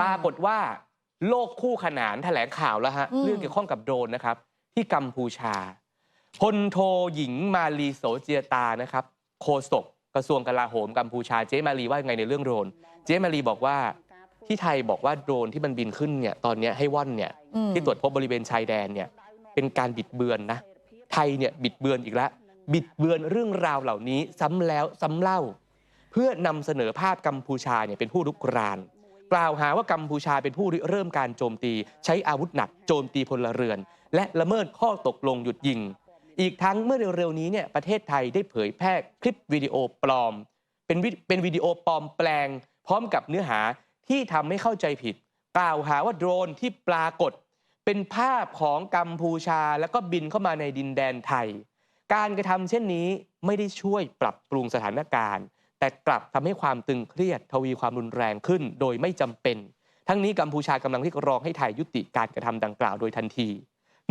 ปรากฏว่า โลกคู่ขนานแถลงข่าวแล้วฮะอืมเรื่องเกี่ยวข้องกับโดรนนะครับ ที่กัมพูชาพลโทหญิงมาลีโสเจียตานะครับโฆษกกระทรวงกลาโหมกัมพูชาเจ๊มาลีว่ายังไงในเรื่องโดรนเจ๊มาลีบอกว่าที่ไทยบอกว่าโดรนที่มันบินขึ้นเนี่ยตอนเนี้ยให้ว่อนเนี่ยอืมที่ตรวจพบบริเวณชายแดนเนี่ยเป็นการบิดเบือนนะไทยเนี่ยบิดเบือนอีกแล้ว บิดเบือนเรื่องราวเหล่านี้ซ้ำแล้วซ้ำเล่า เพื่อนำเสนอภาพกัมพูชาเนี่ยเป็นผู้รุกราน กล่าวหาว่ากัมพูชาเป็นผู้ริเริ่มการโจมตี ใช้อาวุธหนักโจมตีพลเรือน และละเมิดข้อตกลงหยุดยิง อีกทั้งเมื่อเร็วๆนี้เนี่ยประเทศไทยได้เผยแพร่คลิปวิดีโอปลอม เป็นวิเป็นวิดีโอปลอมแปลง พร้อมกับเนื้อหาที่ทำให้เข้าใจผิด กล่าวหาว่าโดรนที่ปรากฏ เป็นภาพของกัมพูชาแล้วก็บินเข้ามาในดินแดนไทย การกระทำเช่นนี้ไม่ได้ช่วยปรับปรุงสถานการณ์ แต่กลับทำให้ความตึงเครียดทวีความรุนแรงขึ้น โดยไม่จำเป็น ทั้งนี้กัมพูชากำลังเรียกร้องให้ไทยยุติการกระทำดังกล่าวโดยทันที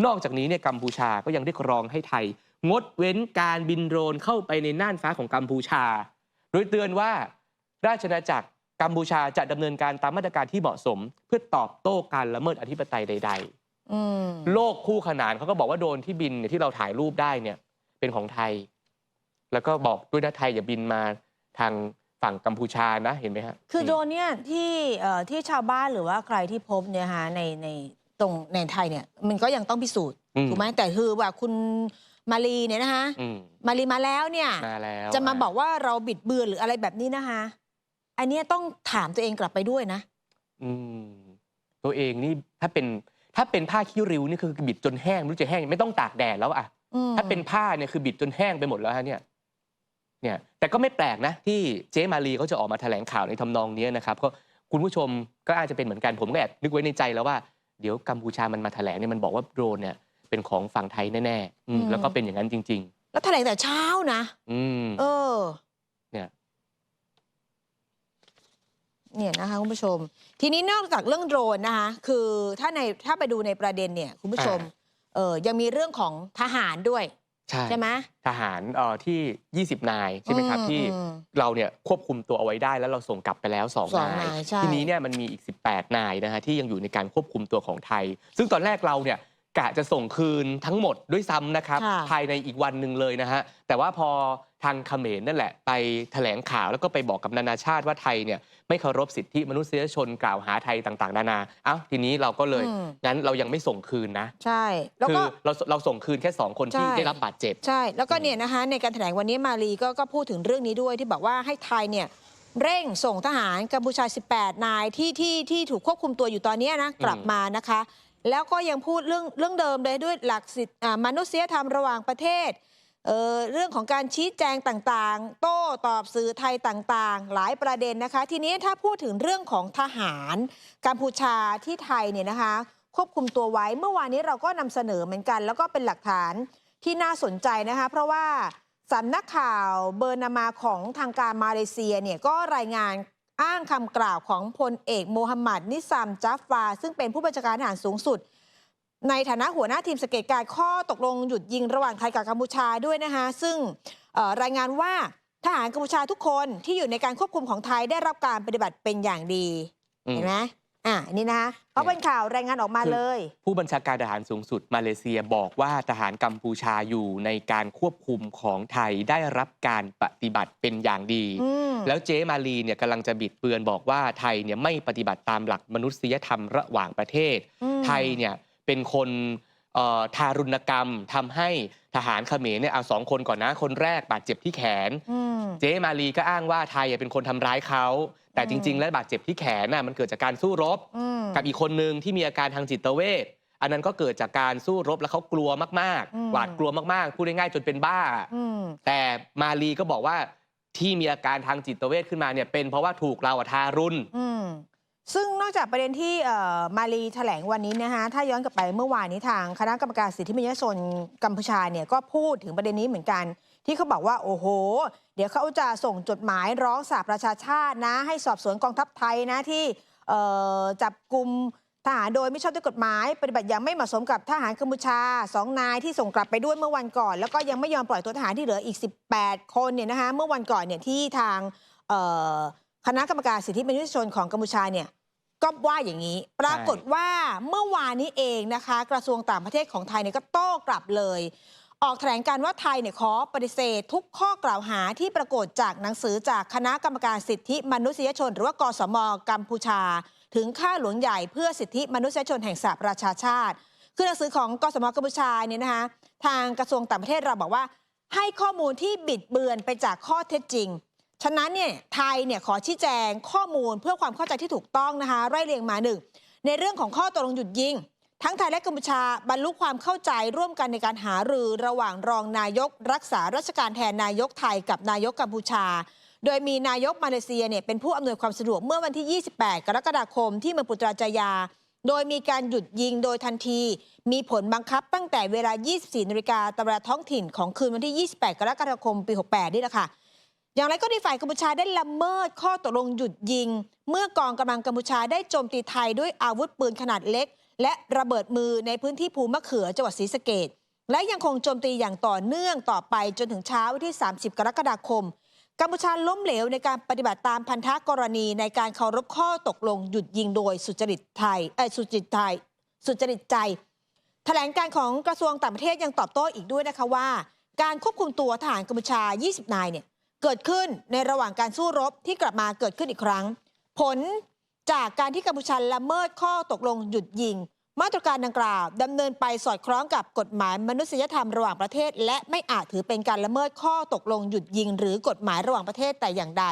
นอกจากนี้เนี่ยกัมพูชาก็ยังเรียกร้องให้ไทย งดเว้นการบินโดรนเข้าไปในน่านฟ้าของกัมพูชา โดยเตือนว่าราชอาณาจักรกัมพูชาจะดำเนินการตามมาตรการที่เหมาะสม เพื่อตอบโต้การละเมิดอธิปไตยใดๆอืมโลกคู่ขนานเขาก็บอกว่าโดรนที่บินเนี่ยที่เราถ่ายรูปได้เนี่ยเป็นของไทย แล้วก็บอกด้วยนะไทยอย่าบินมา ทางฝั่งกัมพูชานะเห็นไหมฮะคือนี่โดรนเนี่ยที่เอ่อที่ชาวบ้านหรือว่าใครที่พบเนี่ยฮะในในตรงในไทยเนี่ยมันก็ยังต้องพิสูจน์อืมถูกไหมแต่คือว่าคุณมารีเนี่ยนะคะอืมมารีมาแล้วเนี่ย มาแล้วจะมาบอกว่าเราบิดเบือนหรืออะไรแบบนี้นะคะ อันเนี้ยต้องถามตัวเองกลับไปด้วยนะ อืมตัวเองนี่ถ้าเป็นถ้าเป็นผ้าขี้ริ้วนี่คือบิดจนแห้งไม่รู้จะแห้งไม่ต้องตากแดดแล้วอะอืมถ้าเป็นผ้าเนี่ยคือบิดจนแห้งไปหมดแล้วฮะเนี่ย เนี่ยแต่ก็ไม่แปลกนะที่เจ๊มารีเขาจะออกมาแถลงข่าวในทำนองเนี้ยนะครับเพราะคุณผู้ชมก็อาจจะเป็นเหมือนกันผมก็แอบนึกไว้ในใจแล้วว่าเดี๋ยวกัมพูชามันมาแถลงเนี่ยมันบอกว่าโดรนเนี่ยเป็นของฝั่งไทยแน่ๆอืมแล้วก็เป็นอย่างนั้นจริงแล้วแถลงแต่เช้านะๆอืมเออ เนี่ยเนี่ยนะคะคุณผู้ชม ทีนี้นอกจากเรื่องโดรนนะคะ คือถ้าในถ้าไปดูในประเด็นเนี่ยคุณผู้ชมเออยังมีเรื่องของทหารด้วย ใช่ใช่ไหม ทหารเอ่อที่ 20 นายใช่ไหมครับ อืมที่อืมเราเนี่ยควบคุมตัวเอาไว้ได้ แล้วเราส่งกลับไปแล้วสอง2นายนายใช่ ทีนี้เนี่ยมันมีอีก 18 นายนะฮะที่ยังอยู่ในการควบคุมตัวของไทย ซึ่งตอนแรกเราเนี่ย กะจะส่งคืนทั้งหมดด้วยซ้ำนะครับ ค่ะภายในอีกวันหนึ่งเลยนะฮะ แต่ว่าพอทางเขมรนั่นแหละ ไปแถลงข่าวแล้วก็ไปบอกกับนานาชาติว่าไทยเนี่ยไม่เคารพสิทธิมนุษยชนกล่าวหาไทยต่างๆ นานาเอ้าทีนี้เราก็เลย อืม งั้นเรายังไม่ส่งคืนนะ ใช่ แล้วคืก็ อเราเราส่งคืนแค่สองคนที่ใช่ ได้รับบาดเจ็บ ใช่ แล้วก็อืมเนี่ยนะคะในการแถลงวันนี้มารีก็ก็พูดถึงเรื่องนี้ด้วยที่บอกว่าให้ไทยเนี่ยเร่งส่งทหารกัมพูชา 18 นายที่ที่ที่ถูกควบคุมตัวอยู่ตอนเนี้ยนะกลับมานะคะ แล้วก็ยังพูดเรื่องเรื่องเดิมเลยด้วยหลักสิทธิมนุษยธรรมระหว่างประเทศเเรื่องของการชี้แจงต่างๆ โต้ตอบสื่อไทยต่างๆ หลายประเด็นนะคะ ทีนี้ถ้าพูดถึงเรื่องของทหารกัมพูชาที่ไทยเนี่ยนะคะควบคุมตัวไว้เมื่อวานนี้เราก็นำเสนอเหมือนกัน แล้วก็เป็นหลักฐานที่น่าสนใจนะคะ เพราะว่าสำนักข่าวเบอร์นามาของทางการมาเลเซียเนี่ยก็รายงาน อ้างคำกล่าวของพลเอกโมฮัมหมัดนิซามจัฟฟา ซึ่งเป็นผู้บัญชาการทหารสูงสุด ในฐานะหัวหน้าทีมสเกตการข้อตกลงหยุดยิงระหว่างไทยกับกัมพูชาด้วยนะคะซึ่งรายงานว่าทหารกัมพูชาทุกคนที่อยู่ในการควบคุมของไทยได้รับการปฏิบัติเป็นอย่างดีเห็นไหม อะอันนี่นะคะเพราะเป็นข่าวรายงานออกมาคือเลย ผู้บัญชาการทหารสูงสุดมาเลเซียบอกว่าทหารกัมพูชาอยู่ในการควบคุมของไทยได้รับการปฏิบัติเป็นอย่างดีอืมแล้วเจ๊มาลีเนี่ยกำลังจะบิดเบือนบอกว่าไทยเนี่ยไม่ปฏิบัติตามหลักมนุษยธรรมระหว่างประเทศอืมไทยเนี่ยเป็นคนเอ่อ ทารุณกรรมทำให้ทหารเขมรเนี่ยเอาสองคนก่อนนะ คนแรกบาดเจ็บที่แขนอืมเจ๊มาลีก็อ้างว่าไทยเป็นคนทำร้ายเขาแต่อืมจริง ๆ แล้วบาดเจ็บที่แขนน่ะมันเกิดจากการสู้รบอืมกับอีกคนนึงที่มีอาการทางจิตเวชอันนั้นก็เกิดจากการสู้รบแล้วเขากลัวมากอืมๆหวาดกลัวมากๆพูดง่ายๆจนเป็นบ้าอืมแต่มาลีก็บอกว่าที่มีอาการทางจิตเวชขึ้นมาเนี่ยเป็นเพราะว่าถูกเราอะทารุณอืม ซึ่งนอกจากประเด็นที่มาลีแถลงวันนี้นะคะถ้าย้อนกลับไปเมื่อวานนี้ทางคณะกรรมการสิทธิมนุษยชนกัมพูชาเนี่ยก็พูดถึงประเด็นนี้เหมือนกัน ที่เขาบอกว่าโอ้โห เดี๋ยวเขาจะส่งจดหมายร้องสหประชาชาตินะ ให้สอบสวนกองทัพไทยนะที่จับกลุ่มทหารโดยไม่ชอบด้วยกฎหมาย ปฏิบัติอย่างไม่เหมาะสมกับทหารกัมพูชาสองนายที่ส่งกลับไปด้วยเมื่อวันก่อน แล้วก็ยังไม่ยอมปล่อยตัวทหารที่เหลืออีก 18 คนเนี่ยนะคะเมื่อวันก่อนเนี่ยที่ทางเคณะกรรมการสิทธิมนุษยชนของกัมพูชาเนี่ยก็ว่าอย่างนี้ ปรากฏว่าเมื่อวานนี้เองนะคะ กระทรวงต่างประเทศของไทยเนี่ยก็โต้กลับเลย ออกแถลงการว่าไทยเนี่ยขอปฏิเสธ ทุกข้อกล่าวหาที่ปรากฏจากหนังสือจากคณะกรรมการสิทธิมนุษยชน หรือว่ากสมกัมพูชา ถึงค่าหลวงใหญ่เพื่อสิทธิมนุษยชนแห่งสหประชาชาติ คือหนังสือของกสมกัมพูชาเนี่ยนะคะทางกระทรวงต่างประเทศเราบอกว่า ให้ข้อมูลที่บิดเบือนไปจากข้อเท็จจริง ฉะนั้นเนี่ยไทยเนี่ยขอชี้แจงข้อมูลเพื่อความเข้าใจที่ถูกต้องนะคะไล่เรียงมาหนึ่งในเรื่องของข้อตกลงหยุดยิง ทั้งไทยและกัมพูชาบรรลุความเข้าใจร่วมกันในการหารือระหว่างรองนายก รักษาราชการแทนนายกไทยกับนายกกัมพูชา โดยมีนายกมาเลเซียเนี่ยเป็นผู้อำนวยความสะดวกเมื่อวันที่ 28 กรกฎาคมที่เมืองปุตราจายา โดยมีการหยุดยิงโดยทันที มีผลบังคับตั้งแต่เวลา 24นาฬิกาตามเวลาท้องถิ่นของคืนวันที่ 28 กรกฎาคมปี 68 นี่แหละค่ะ อย่างไรก็ดีฝ่ายกัมพูชาได้ละเมิดข้อตกลงหยุดยิง เมื่อกองกำลังกัมพูชาได้โจมตีไทยด้วยอาวุธปืนขนาดเล็ก และระเบิดมือในพื้นที่ภูมะเขือจังหวัดศรีสะเกดและยังคงโจมตีอย่างต่อเนื่องต่อไปจนถึงเช้าวันที่ 30 กรกฎาคม กัมพูชาล้มเหลวในการปฏิบัติตามพันธกรณีในการเคารพข้อตกลงหยุดยิงโดยสุจริตไทยเอ้สุจริตไทย สุจริตใจแถลงการของกระทรวงต่างประเทศยังตอบโต้อีกด้วยนะคะว่า การควบคุมตัวทหารกัมพูชา 20 นายเนี่ย เกิดขึ้นในระหว่างการสู้รบที่กลับมาเกิดขึ้นอีกครั้ง ผลจากการที่กัมพูชาละเมิดข้อตกลงหยุดยิง มาตรการดังกล่าวดำเนินไปสอดคล้องกับกฎหมายมนุษยธรรมระหว่างประเทศ และไม่อาจถือเป็นการละเมิดข้อตกลงหยุดยิง หรือกฎหมายระหว่างประเทศแต่อย่างใด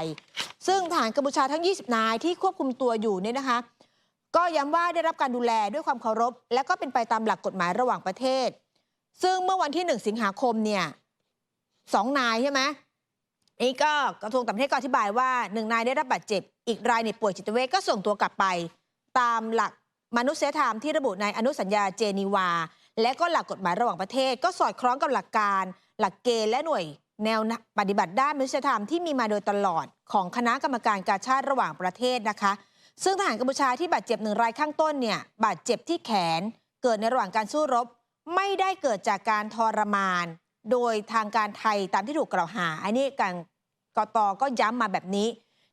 ซึ่งทหารกัมพูชาทั้ง 20 นายที่ควบคุมตัวอยู่เนี่ยนะคะ ก็ย้ำว่าได้รับการดูแลด้วยความเคารพ และก็เป็นไปตามหลักกฎหมายระหว่างประเทศ ซึ่งเมื่อวันที่ 1 สิงหาคมเนี่ยสองนายใช่ไหม นี่ก็กระทรวงต่างประเทศก็อธิบายว่าหนึ่งนายได้รับบาดเจ็บ อีกรายเนี่ยป่วยจิตเวชก็ส่งตัวกลับไป ตามหลักมนุษยธรรมที่ระบุในอนุสัญญาเจนีวา และก็หลักกฎหมายระหว่างประเทศ ก็สอดคล้องกับหลักการ หลักเกณฑ์และหน่วยแนวปฏิบัติด้านมนุษยธรรมที่มีมาโดยตลอดของคณะกรรมการการชาติระหว่างประเทศนะคะ ซึ่งทหารกัมพูชาที่บาดเจ็บหนึ่งรายข้างต้นเนี่ยบาดเจ็บที่แขน เกิดในระหว่างการสู้รบ ไม่ได้เกิดจากการทรมาน โดยทางการไทยตามที่ถูกกล่าวหา อันนี้การกตก็ย้ำมาแบบนี้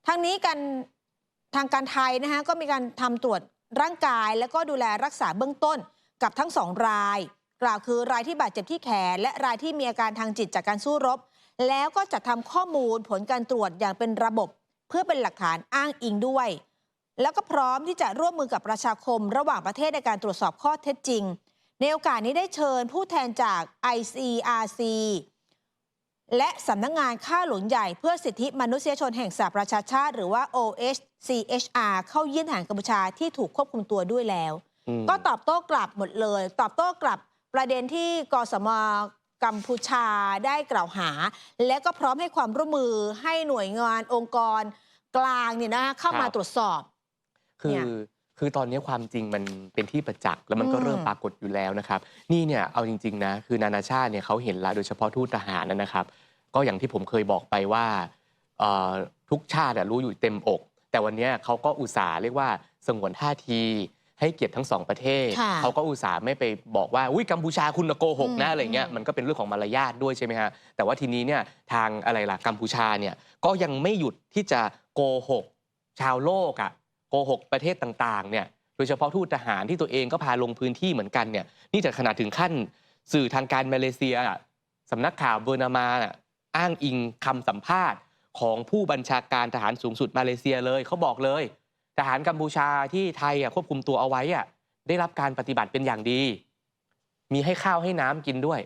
ทั้งนี้การทางการไทยนะคะก็มีการทำตรวจร่างกาย แล้วก็ดูแลรักษาเบื้องต้นกับทั้งสองราย กล่าวคือรายที่บาดเจ็บที่แขน และรายที่มีอาการทางจิตจากการสู้รบ แล้วก็จัดทำข้อมูลผลการตรวจอย่างเป็นระบบ เพื่อเป็นหลักฐานอ้างอิงด้วย แล้วก็พร้อมที่จะร่วมมือกับประชาคม ระหว่างประเทศในการตรวจสอบข้อเท็จจริง ในโอกาสนี้ได้เชิญผู้แทนจาก ICRC และสำนักงงานค่าหลวงใหญ่เพื่อสิทธิมนุษยชนแห่งสหประชาชาติ หรือว่า OHCHR เข้าเยี่ยมทหารกัมพูชาที่ถูกควบคุมตัวด้วยแล้วอืมก็ตอบโต้กลับหมดเลย ตอบโต้กลับประเด็นที่กสมกัมพูชาได้กล่าวหา และก็พร้อมให้ความร่วมมือให้หน่วยงานองค์กรกลางเนี่ยนะเข้ามาครับตรวจสอบ คืเนี่อย คือตอนนี้ความจริงมันเป็นที่ประจักษ์แล้วมันก็อืมเริ่มปรากฏอยู่แล้วนะครับ นี่เนี่ยเอาจริง ๆ นะ คือนานาชาติเนี่ยเขาเห็นละโดยเฉพาะทูตทหารนะนะครับ ก็อย่างที่ผมเคยบอกไปว่าเอ่อทุกชาติอะรู้อยู่เต็มอก แต่วันเนี้ยเขาก็อุตส่าห์เรียกว่าสงวนท่าทีให้เกียรติทั้งสองประเทศค่ะเขาก็อุตส่าห์ไม่ไปบอกว่าอุ้ยกัมพูชาคุณน่ะโกหกนะอืมอะไรเงี้ยอืมมันก็เป็นเรื่องของมารยาทด้วยใช่ไหมฮะแต่ว่าทีนี้เนี่ยทางอะไรล่ะกัมพูชาเนี่ยก็ยังไม่หยุดที่จะโกหกชาวโลกอะ โกหกประเทศต่างๆเนี่ยโดยเฉพาะทูตทหารที่ตัวเองก็พาลงพื้นที่เหมือนกันเนี่ยนี่จะขนาดถึงขั้นสื่อทางการมาเลเซียสำนักข่าวเบอร์นามาน่ะอ้างอิงคำสัมภาษณ์ของผู้บัญชาการทหารสูงสุดมาเลเซียเลยเขาบอกเลย ทหารกัมพูชาที่ไทยอะควบคุมตัวเอาไว้อะได้รับการปฏิบัติเป็นอย่างดี มีให้ข้าวให้น้ำกินด้วย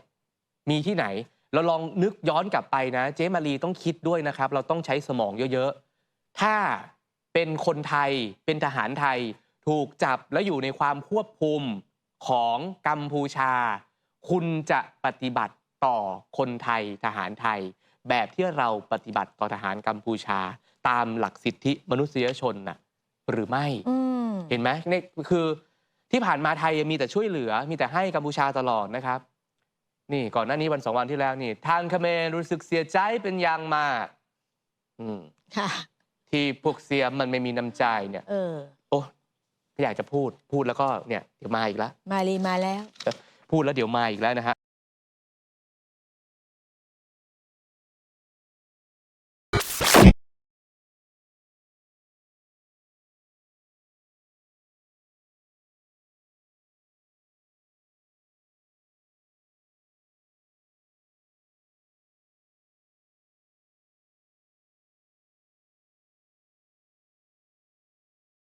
มีที่ไหนเราลองนึกย้อนกลับไปนะ เจ๊มารีต้องคิดด้วยนะครับ เราต้องใช้สมองเยอะๆ ถ้า เป็นคนไทยเป็นทหารไทย ถูกจับและอยู่ในความควบคุมของกัมพูชา คุณจะปฏิบัติต่อคนไทยทหารไทย แบบที่เราปฏิบัติต่อทหารกัมพูชา ตามหลักสิทธิมนุษยชนน่ะหรือไม่อืมเห็นไหมนี่คือที่ผ่านมาไทยมีแต่ช่วยเหลือ มีแต่ให้กัมพูชาตลอดนะครับ นี่ก่อนหน้านี้วันสองวันที่แล้วนี่ ทางเขมรรู้สึกเสียใจเป็นอย่างมาก อืมค่ะ ที่พวกเสียมมันไม่มีน้ำใจเนี่ย เออ โอ้ไม่อยากจะพูดพูดแล้วก็เนี่ยเดี๋ยวมาอีกแล้ว มาลีมาแล้ว พูดแล้วเดี๋ยวมาอีกแล้วนะฮะ